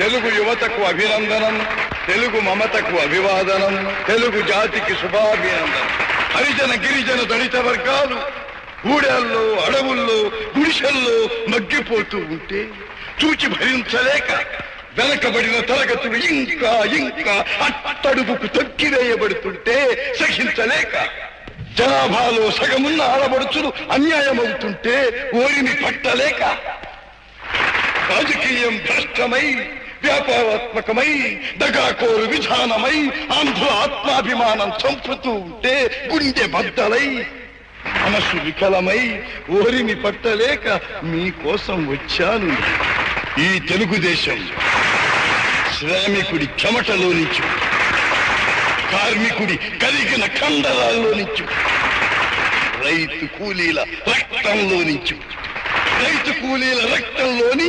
తెలుగు యువతకు అభినందనం తెలుగు మమతకు అభివాదనం తెలుగు జాతికి శుభాభినందనం. హరిజన గిరిజన దళిత వర్గాలు గూడెల్లో అడవుల్లో గుడిసెల్లో మగ్గిపోతూ ఉంటే చూచి భరించలేక వెనకబడిన తరగతులు ఇంకా ఇంకా అట్టడుగుకు తొక్కివేయబడుతుంటే సహించలేక జనాభాలో సగమున్న ఆడబడుచులు అన్యాయమవుతుంటే ఓరిని పట్టలేక రాజకీయం భ్రష్టమై వ్యాపారాత్మకమై దగాకోరు విధానమై అంధు ఆత్మాభిమానం చంపుతూ ఉంటే గుండె బద్దలై మనసు వికలమై ఓరిని పట్టలేక మీకోసం వచ్చాను. ఈ తెలుగుదేశం శ్రామికుడి చెమటలో నుంచి కార్మికుడి కలిగిన కండరాల్లో నుంచి రైతు కూలీల రక్తంలో నుంచి రైతు కూలీల రక్తంలోని